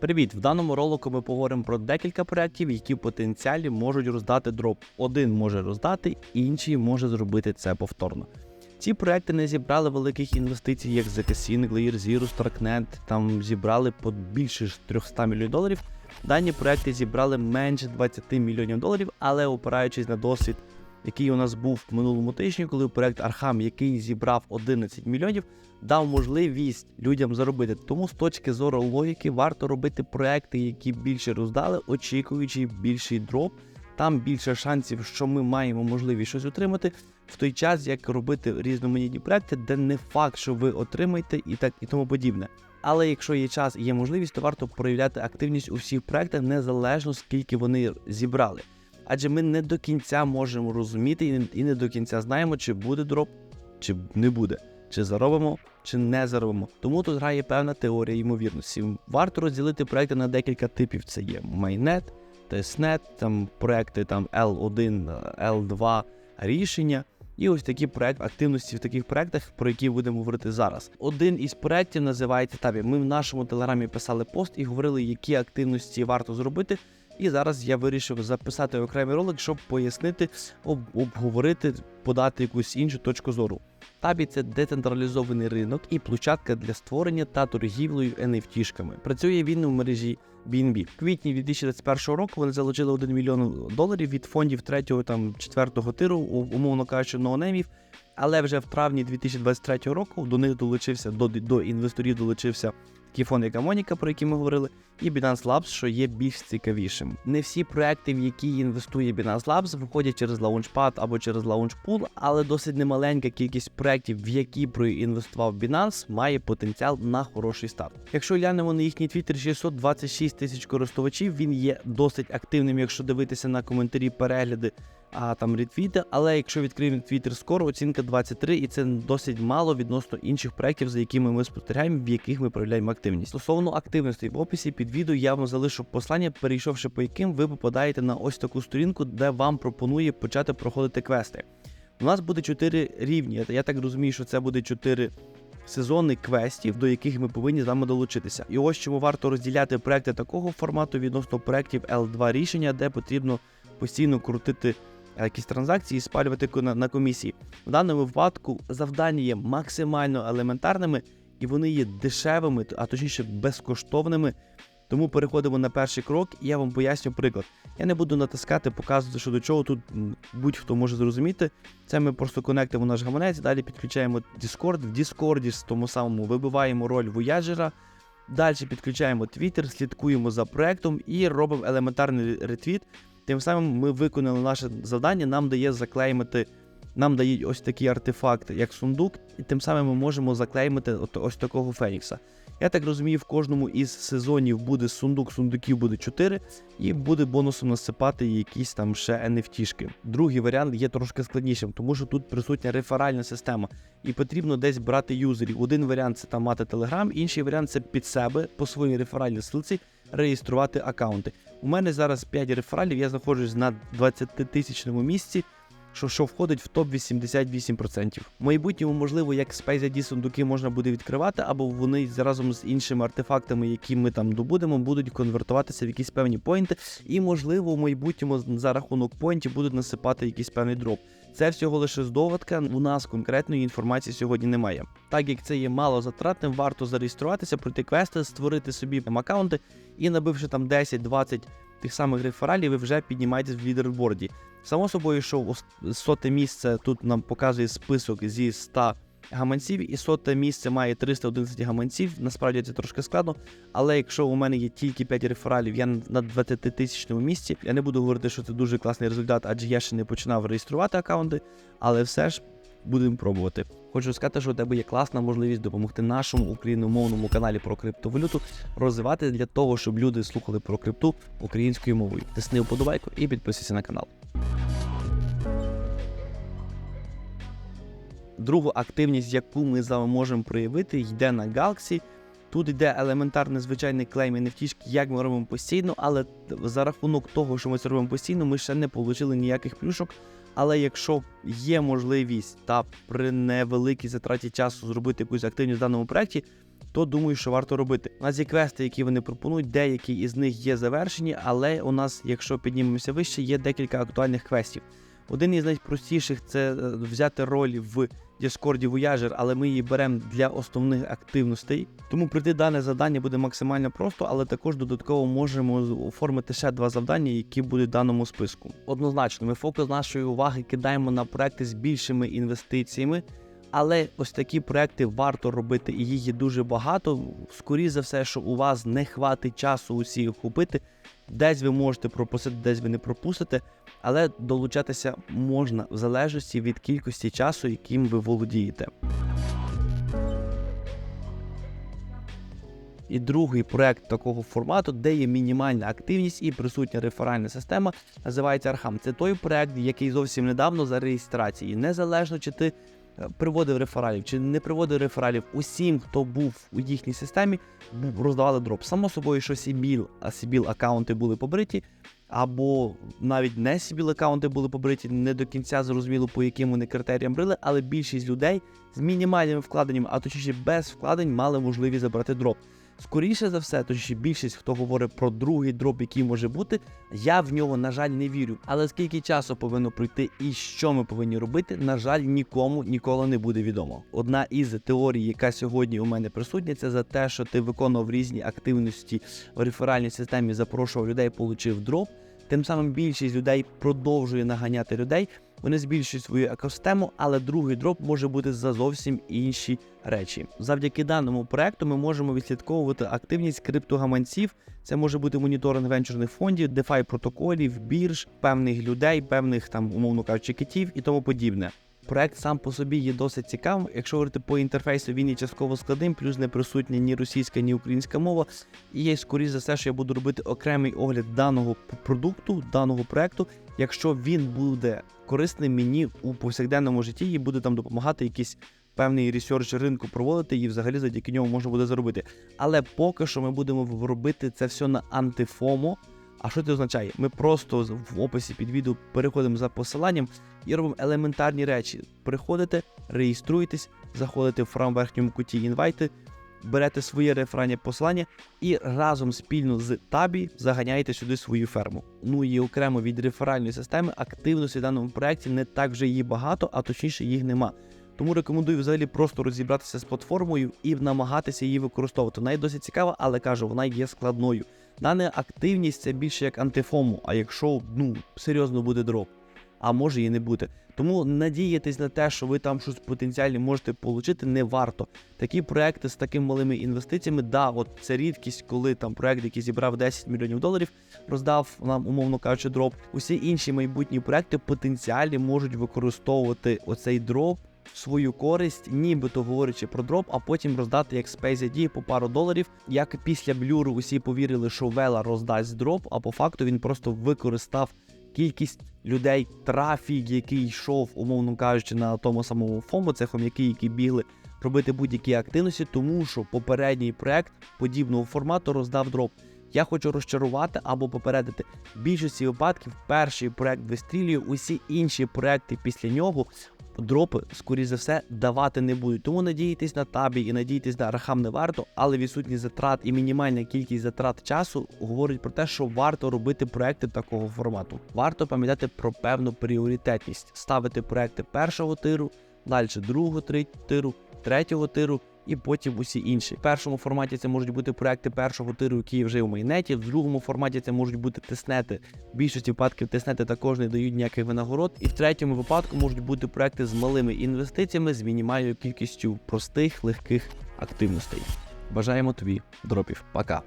Привіт! В даному ролику ми поговоримо про декілька проєктів, які в потенціалі можуть роздати дроп. Один може роздати, інший може зробити це повторно. Ці проекти не зібрали великих інвестицій, як Casino, Layer Zero, Starknet, там зібрали по більше 300 мільйонів доларів. Дані проекти зібрали менше 20 мільйонів доларів, але опираючись на досвід, який у нас був в минулому тижні, коли проект Архам, який зібрав 11 мільйонів, дав можливість людям заробити. Тому з точки зору логіки варто робити проекти, які більше роздали, очікуючи більший дроп. Там більше шансів, що ми маємо можливість щось отримати, в той час як робити різноманітні проекти, де не факт, що ви отримаєте і так і тому подібне. Але якщо є час і є можливість, то варто проявляти активність у всіх проектах незалежно скільки вони зібрали. Адже ми не до кінця можемо розуміти і не, до кінця знаємо, чи буде дроп, чи не буде, чи заробимо, чи не заробимо. Тому тут грає певна теорія ймовірності. Варто розділити проекти на декілька типів: це є майнет, тестнет, там проекти там L1, L2 рішення. І ось такі проект активності в таких проектах, про які будемо говорити зараз. Один із проєктів називається Табі. Ми в нашому телеграмі писали пост і говорили, які активності варто зробити. І зараз я вирішив записати окремий ролик, щоб пояснити, об, обговорити, подати якусь іншу точку зору. Табі це децентралізований ринок і площадка для створення та торгівлею NFT-шками. Працює він у мережі BNB. В квітні 2021 року вони залучили 1 мільйон доларів від фондів 3 там 4 тиру, умовно кажучи, ноунеймів. Але вже в травні 2023 року до них долучився до, до інвесторів долучився такий фонд, як про який ми говорили, і Binance Labs, що є більш цікавішим. Не всі проекти, в які інвестує Binance Labs, виходять через Launchpad або через Launchpool, але досить немаленька кількість проєктів, в які проінвестував Binance, має потенціал на хороший старт. Якщо глянемо на їхній твіттер 626 тисяч користувачів, він є досить активним, якщо дивитися на коментарі, перегляди. А там ретвіти, але якщо відкриємо Twitter скоро, оцінка 23, і це досить мало відносно інших проєктів, за якими ми спостерігаємо, в яких ми проявляємо активність. Стосовно активності в описі під відео я вам залишу послання, перейшовши по яким ви попадаєте на ось таку сторінку, де вам пропонує почати проходити квести. У нас буде 4 рівні. Я так розумію, що це буде 4 сезони квестів, до яких ми повинні з вами долучитися. І ось чому варто розділяти проекти такого формату відносно проєктів L2 рішення, де потрібно постійно крутити якісь транзакції і спалювати на, комісії. В даному випадку завдання є максимально елементарними і вони є дешевими, а точніше безкоштовними. Тому переходимо на перший крок, і я вам поясню приклад. Я не буду натискати, показувати, що до чого тут будь-хто може зрозуміти. Це ми просто конектимо наш гаманець, далі підключаємо Discord. В Discord з тому самому вибиваємо роль вояжера. Далі підключаємо Twitter, слідкуємо за проектом і робимо елементарний ретвіт. Тим самим ми виконали наше завдання, нам дає заклеймити, нам дають ось такий артефакт, як сундук, і тим самим ми можемо заклеймити ось такого Фенікса. Я так розумію, в кожному із сезонів буде сундук, сундуків буде 4, і буде бонусом насипати якісь там ще NFT-шки. Другий варіант є трошки складнішим, тому що тут присутня реферальна система, і потрібно десь брати юзерів. Один варіант це там мати Telegram, інший варіант це під себе по своїй реферальній ссылці реєструвати аккаунти. У мене зараз 5 рефералів, я знаходжусь на 20-тисячному місці, що, що входить в топ 88%. В майбутньому, можливо, як Space ID сундуки можна буде відкривати, або вони разом з іншими артефактами, які ми там добудемо, будуть конвертуватися в якісь певні поінти, і, можливо, в майбутньому за рахунок поінтів будуть насипати якийсь певний дроп. Це всього лише здогадка. У нас конкретної інформації сьогодні немає. Так як це є мало затратним, варто зареєструватися, пройти квести, створити собі там аккаунти і набивши там 10-20 тих самих рефералів, ви вже піднімаєтесь в лідерборді. Само собою, що соте місце тут нам показує список зі 100 гаманців, і соте місце має 311 гаманців. Насправді це трошки складно. Але якщо у мене є тільки 5 рефералів, я на 20 тисячному місці. Я не буду говорити, що це дуже класний результат, адже я ще не починав реєструвати аккаунти, але все ж будемо пробувати. Хочу сказати, що у тебе є класна можливість допомогти нашому україномовному каналі про криптовалюту розвивати для того, щоб люди слухали про крипту українською мовою. Тисни вподобайку і підписуйся на канал. Другу активність, яку ми з вами можемо проявити, йде на Galaxy. Тут йде елементарний звичайний клейм NFT, як ми робимо постійно, але за рахунок того, що ми це робимо постійно, ми ще не отримали ніяких плюшок. Але якщо є можливість та при невеликій затраті часу зробити якусь активність в даному проєкті, то думаю, що варто робити. У нас є квести, які вони пропонують, деякі із них є завершені, але у нас, якщо піднімемося вище, є декілька актуальних квестів. Один із найпростіших це е, взяти роль в Discord Voyager, але ми її беремо для основних активностей. Тому пройти дане завдання буде максимально просто, але також додатково можемо оформити ще два завдання, які будуть в даному списку. Однозначно, ми фокус нашої уваги кидаємо на проекти з більшими інвестиціями. Але ось такі проекти варто робити, і їх є дуже багато. Скоріше за все, що у вас не хватить часу усі охопити. Десь ви можете пропустити, десь ви не пропустите, але долучатися можна в залежності від кількості часу, яким ви володієте. І другий проект такого формату, де є мінімальна активність і присутня реферальна система, називається Архам. Це той проект, який зовсім недавно за реєстрації. Незалежно чи ти приводив рефералів чи не приводив рефералів, усім, хто був у їхній системі, роздавали дроп. Само собою, що Сібіл, а Сібіл аккаунти були побриті, або навіть не Сібіл аккаунти були побриті, не до кінця зрозуміло, по яким вони критеріям брили, але більшість людей з мінімальними вкладеннями, а точніше без вкладень, мали можливість забрати дроп. Скоріше за все, точніше більшість, хто говорить про другий дроп, який може бути, я в нього, на жаль, не вірю. Але скільки часу повинно пройти і що ми повинні робити, на жаль, нікому ніколи не буде відомо. Одна із теорій, яка сьогодні у мене присутня, це за те, що ти виконував різні активності в реферальній системі, запрошував людей, получив дроп. Тим самим більшість людей продовжує наганяти людей. Вони збільшують свою екосистему, але другий дроп може бути за зовсім інші речі. Завдяки даному проекту ми можемо відслідковувати активність криптогаманців. Це може бути моніторинг венчурних фондів, DeFi протоколів, бірж, певних людей, певних там, умовно кажучи, китів і тому подібне. Проект сам по собі є досить цікавим. Якщо говорити по інтерфейсу, він є частково складним, плюс не присутня ні російська, ні українська мова. І є скоріш за все, що я буду робити окремий огляд даного продукту, даного проекту, якщо він буде корисним мені у повсякденному житті і буде там допомагати якийсь певний ресерч ринку проводити, і взагалі завдяки ньому можна буде заробити. Але поки що ми будемо робити це все на антифомо. А що це означає? Ми просто в описі під відео переходимо за посиланням і робимо елементарні речі. Приходите, реєструєтесь, заходите в фрам верхньому куті інвайти, берете своє реферальне посилання і разом спільно з табі заганяєте сюди свою ферму. Ну і окремо від реферальної системи активності в даному проєкті не так вже її багато, а точніше їх нема. Тому рекомендую взагалі просто розібратися з платформою і намагатися її використовувати. Вона є досить цікава, але кажу, вона є складною. Дана активність це більше як антифому, а якщо ну серйозно буде дроп, а може і не бути. Тому надіятись на те, що ви там щось потенціально можете отримати, не варто. Такі проекти з такими малими інвестиціями, да, от це рідкість, коли там проект, який зібрав 10 мільйонів доларів, роздав нам, умовно кажучи, дроп. Усі інші майбутні проекти потенціалі можуть використовувати оцей дроп свою користь, нібито говорячи про дроп, а потім роздати як Space ID по пару доларів. Як після блюру усі повірили, що Вела роздасть дроп, а по факту він просто використав кількість людей, трафік, який йшов, умовно кажучи, на тому самому фому, це хом'яки, які бігли робити будь-які активності, тому що попередній проект подібного формату роздав дроп. Я хочу розчарувати або попередити. В більшості випадків перший проект вистрілює, усі інші проекти після нього дропи, скоріш за все, давати не будуть. Тому надіятись на табі і надіятись на рахам не варто, але відсутність затрат і мінімальна кількість затрат часу говорить про те, що варто робити проекти такого формату. Варто пам'ятати про певну пріоритетність, ставити проекти першого тиру, далі другого тиру, третього тиру. І потім усі інші. В першому форматі це можуть бути проекти першого тиру, які вже у майнеті. В другому форматі це можуть бути тиснети. В більшості випадків тиснети також не дають ніяких винагород. І в третьому випадку можуть бути проекти з малими інвестиціями, з мінімальною кількістю простих легких активностей. Бажаємо тобі дропів. Пока.